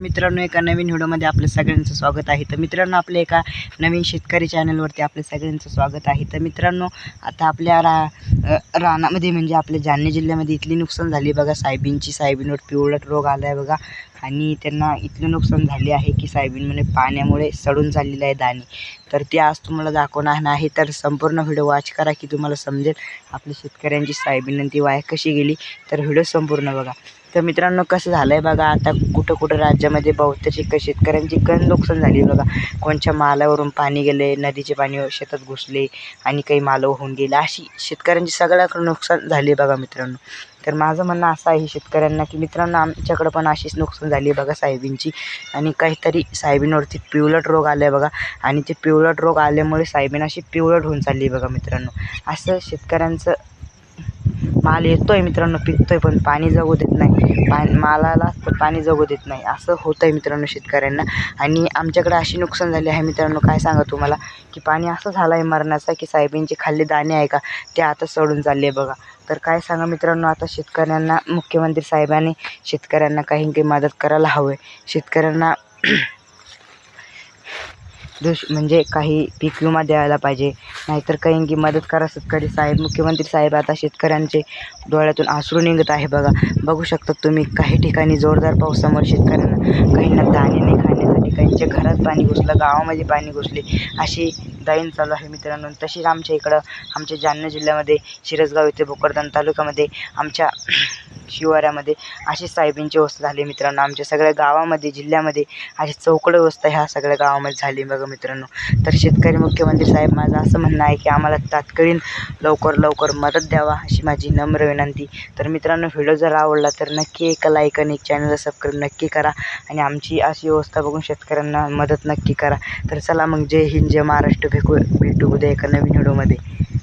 मित्रांनो एका नवीन व्हिडिओमध्ये आपलं सगळ्यांचं स्वागत आहे. तर मित्रांनो आपल्या एका नवीन शेतकरी चॅनलवरती आपलं सगळ्यांचं स्वागत आहे. तर मित्रांनो आता आपल्या रा रानामध्ये म्हणजे आपल्या जालना जिल्ह्यामध्ये इथली नुकसान झाली बघा. सायबीनची सायबीनवर पिवळट रोग आला आहे बघा. आणि त्यांना इथलं नुकसान झाले आहे की सायबीनमध्ये पाण्यामुळे सडून चाललेलं आहे दाणे. तर ते आज तुम्हाला दाखवणार नाही तर संपूर्ण व्हिडिओ वॉच करा की तुम्हाला समजेल. आपल्या शेतकऱ्यांची सायबीन आणि ती वाया कशी गेली तर व्हिडिओ संपूर्ण बघा. तर मित्रांनो कसं झालं आहे बघा आता कुठं कुठं राज्यामध्ये बहुतेक शेतकऱ्यांची गण नुकसान झाली बघा. कोणच्या मालावरून पाणी गेले नदीचे पाणी शेतात घुसले आणि काही माल होऊन गेले अशी शेतकऱ्यांची सगळ्याकडे नुकसान झाली बघा मित्रांनो. तर माझं म्हणणं असं आहे शेतकऱ्यांना की मित्रांनो आमच्याकडं पण अशीच नुकसान झाली आहे बघा साहेबींची. आणि काहीतरी साहेबींवरती पिवळट रोग आला आहे बघा. आणि ते पिवळट रोग आल्यामुळे साहेबीन अशी पिवळट होऊन चालली आहे बघा मित्रांनो. असं शेतकऱ्यांचं माल येतोय मित्रांनो पिकतोय पण पाणी जगू देत नाही. पा मालाला तर पाणी जगू देत नाही. असं होतं आहे मित्रांनो शेतकऱ्यांना. आणि आमच्याकडे अशी नुकसान झाली आहे मित्रांनो काय सांगा तुम्हाला? की पाणी असं झालं आहे मरणाचा की साहेबींचे खाल्ले दाणे आहे का? ते आता सोडून चालले बघा. तर काय सांगा मित्रांनो आता शेतकऱ्यांना मुख्यमंत्री साहेबांनी शेतकऱ्यांना काही काही मदत करायला हवं आहे. शेतकऱ्यांना दुष म्हणजे काही पीक विमा द्यायला पाहिजे. नाहीतर काही की मदत करा शेतकरी साहेब. मुख्यमंत्री साहेब आता शेतकऱ्यांचे डोळ्यातून आसरू निघत आहे बघा. बघू शकता तुम्ही काही ठिकाणी जोरदार पावसामुळे शेतकऱ्यांना काहींना दाणे नाही खाण्यासाठी काहींच्या घरात पाणी घुसलं गावामध्ये पाणी घुसले अशी दाईन चालू आहे मित्रांनो. तशीच आमच्या इकडं आमच्या जालना जिल्ह्यामध्ये शिरसगाव येथे भोकरदन तालुक्यामध्ये आमच्या शिवाऱ्यामध्ये अशी साहेबींची वस्त झाली मित्रांनो. आमच्या सगळ्या गावामध्ये जिल्ह्यामध्ये अशी चौकड व्यवस्था ह्या सगळ्या गावामध्ये झाली बघा मित्रांनो. तर शेतकरी मुख्यमंत्री साहेब माझं असं म्हणणं आहे की आम्हाला तात्कालीन लवकर लवकर मदत द्यावा अशी माझी नम्र विनंती. तर मित्रांनो व्हिडिओ जर आवडला तर नक्की एक लाईक आणि चॅनलला सबस्क्राईब नक्की करा आणि आमची अशी व्यवस्था बघून शेतकऱ्यांना मदत नक्की करा. तर चला मग जय हिंद जय महाराष्ट्र भेटू भेटू उद्या एका नवीन व्हिडिओमध्ये